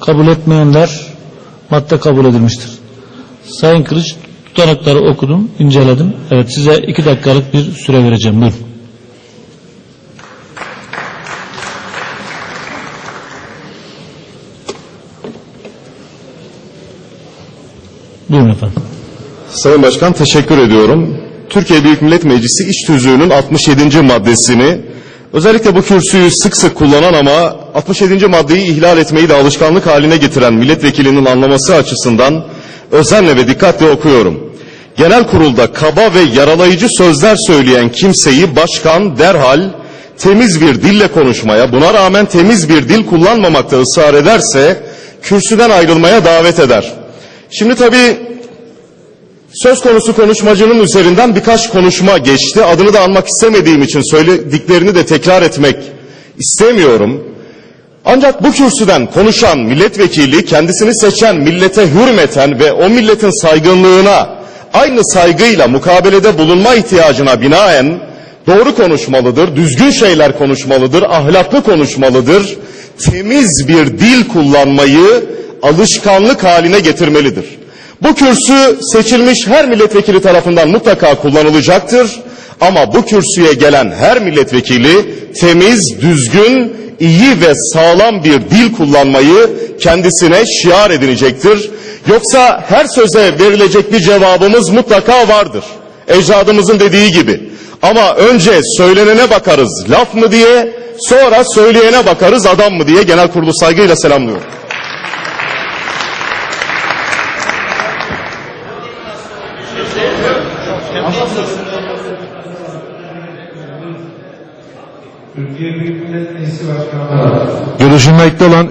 Kabul etmeyenler madde kabul edilmiştir. Sayın Kılıç tutanakları okudum, inceledim. Evet size iki dakikalık bir süre vereceğim. Buyurun. Buyurun efendim. Sayın Başkan teşekkür ediyorum. Türkiye Büyük Millet Meclisi İş Tüzüğü'nün 67. maddesini özellikle bu kürsüyü sık sık kullanan ama 67. maddeyi ihlal etmeyi de alışkanlık haline getiren milletvekilinin anlaması açısından özenle ve dikkatle okuyorum. Genel kurulda kaba ve yaralayıcı sözler söyleyen kimseyi başkan derhal temiz bir dille konuşmaya, buna rağmen temiz bir dil kullanmamakta ısrar ederse kürsüden ayrılmaya davet eder. Şimdi tabii Söz konusu konuşmacının üzerinden birkaç konuşma geçti. Adını da almak istemediğim için söylediklerini de tekrar etmek istemiyorum. Ancak bu kürsüden konuşan milletvekili kendisini seçen millete hürmeten ve o milletin saygınlığına aynı saygıyla mukabelede bulunma ihtiyacına binaen doğru konuşmalıdır, düzgün şeyler konuşmalıdır, ahlaklı konuşmalıdır, temiz bir dil kullanmayı alışkanlık haline getirmelidir. Bu kürsü seçilmiş her milletvekili tarafından mutlaka kullanılacaktır. Ama bu kürsüye gelen her milletvekili temiz, düzgün, iyi ve sağlam bir dil kullanmayı kendisine şiar edinecektir. Yoksa her söze verilecek bir cevabımız mutlaka vardır. Ecdadımızın dediği gibi. Ama önce söylenene bakarız laf mı diye, sonra söyleyene bakarız adam mı diye genel kurulu saygıyla selamlıyorum. Türkiye Büyük Millet Meclisi Başkanı Görüşülmekte olan